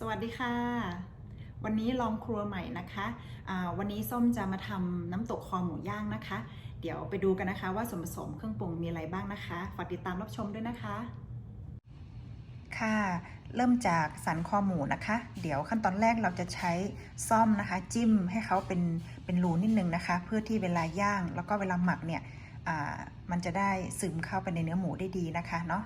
สวัสดีค่ะ วันนี้ลองครัวใหม่นะคะอ่าวันนี้ส้มจะมาทำน้ำตกคอหมูย่างนะคะ เดี๋ยวไปดูกันนะคะว่าส่วนผสมเครื่องปรุงมีอะไรบ้างนะคะฝากติดตามรับชมด้วยนะคะ ค่ะ เริ่มจากสันคอหมูนะคะ เดี๋ยวขั้นตอนแรกเราจะใช้ซ่อมนะคะ จิ้มให้เขาเป็นเป็นรูนิดนึงนะคะ เพื่อที่เวลาย่างแล้วก็เวลาหมักเนี่ยมันจะได้ซึมเข้าไปในเนื้อหมูได้ดีนะคะเนาะ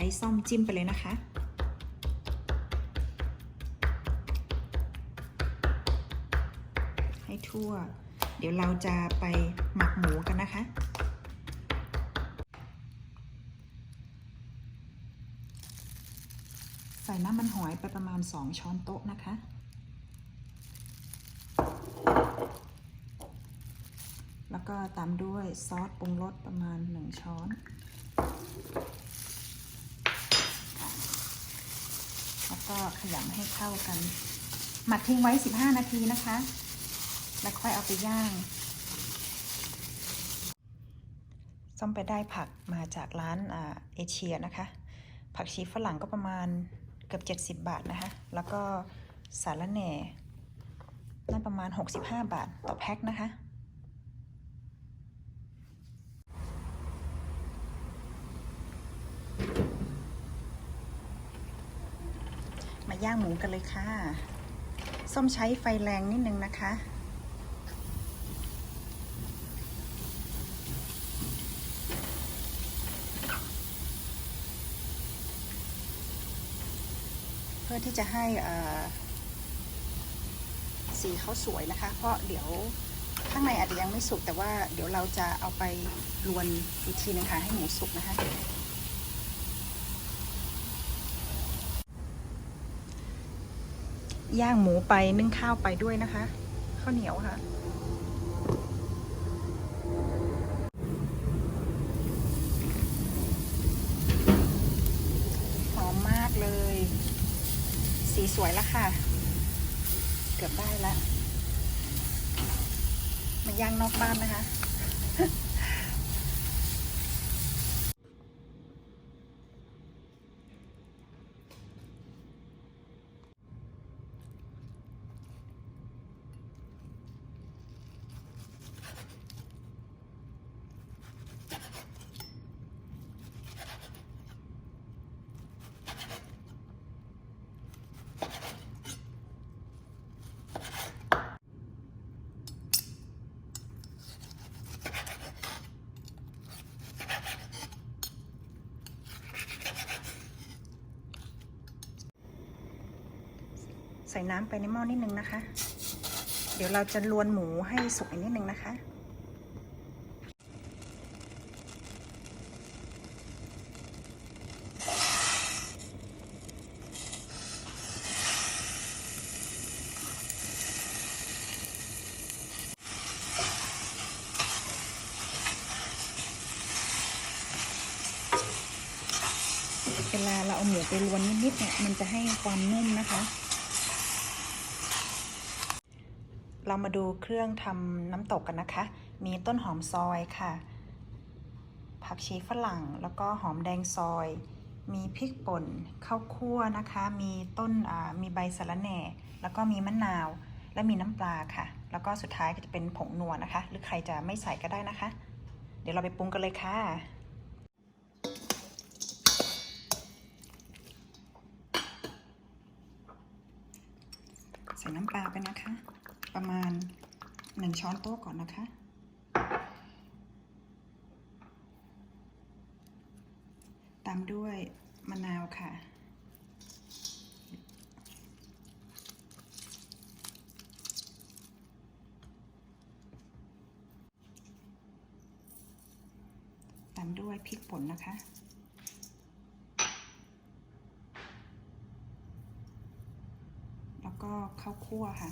ช้ซ่อมจิ้มไปเลยนะคะ ให้ทั่ว เดี๋ยวเราจะไปหมักหมูกันนะคะ ใส่น้ำมันหอยไปประมาณ 2 ช้อนโต๊ะนะคะแล้วก็ตามด้วยซอสปรุงรสประมาณ 1 ช้อน แล้ว ก็ขยำให้เข้ากัน หมักทิ้งไว้ 15 นาทีนะคะ แล้วค่อยเอาไปย่างซ่อมไปได้ผักมาจากร้านเอเชียนะคะ ผักชีฝรั่งก็ประมาณเกือบ 70 บาทนะคะ แล้วก็สาระแหน่น่าประมาณ 65 บาทต่อแพ็คนะคะ ย่างหมูกันเลยค่ะ ส้มใช้ไฟแรงนิดนึงนะคะ เพื่อที่จะให้สีเขาสวยนะคะ เพราะเดี๋ยวข้างในอาจจะยังไม่สุกแต่ว่าเดี๋ยวเราจะเอาไปรวนอีกทีนึงค่ะให้หมูสุกนะคะ ย่างหมูไปนึ่งข้าวไปด้วยนะคะ ข้าวเหนียวค่ะ หอมมากเลย สีสวยแล้วค่ะ เกือบได้แล้วมาย่างนอกบ้านนะคะ ใส่น้ำไปในหม้อนิดนึงนะคะ เดี๋ยวเราจะลวนหมูให้สุกอีกนิดนึงนะคะ เวลาเราเอาหมูไปลวนนิดๆเนี่ยมันจะให้ความนุ่มนะคะ เรามาดูเครื่องทำน้ำตกกันนะคะ มีต้นหอมซอยค่ะ ผักชีฝรั่ง แล้วก็หอมแดงซอย มีพริกป่น ข้าวคั่วนะคะ มีต้นมีใบสะระแหน่ แล้วก็มีมะนาว และมีน้ำปลาค่ะ แล้วก็สุดท้ายก็จะเป็นผงนัวนะคะ หรือใครจะไม่ใส่ก็ได้นะคะ เดี๋ยวเราไปปรุงกันเลยค่ะใส่น้ำปลาไปนะคะ ประมาณหนึ่งช้อนโต๊ะก่อนนะคะ ตามด้วยมะนาวค่ะ ตามด้วยพริกป่นนะคะแล้วก็ข้าวคั่วค่ะ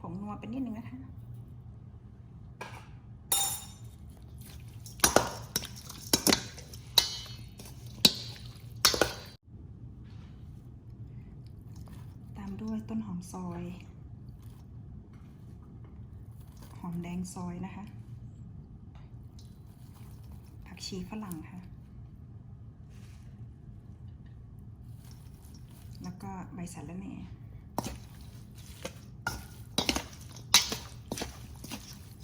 ผงนัวเป็นนิดนึงนะคะ ตามด้วยต้นหอมซอย หอมแดงซอยนะคะ ผักชีฝรั่งค่ะ แล้วก็ใบสาระแหน่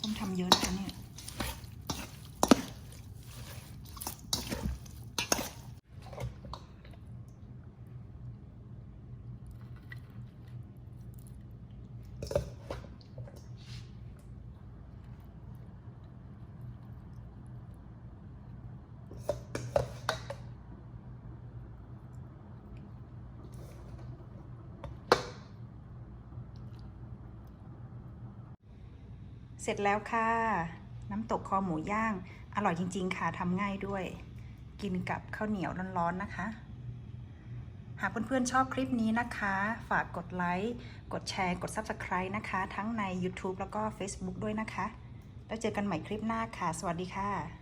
ส้มทำเยอะนะคะเนี่ย เสร็จแล้วค่ะ น้ำตกคอหมูย่าง อร่อยจริง ๆ ค่ะทำง่ายด้วย กินกับข้าวเหนียวร้อนๆนะคะ หากเพื่อนๆชอบคลิปนี้นะคะ ฝากกดไลค์ กดแชร์ กด Subscribe นะคะ ทั้งใน YouTube แล้วก็ Facebook ด้วยนะคะ แล้วเจอกันใหม่คลิปหน้าค่ะ สวัสดีค่ะ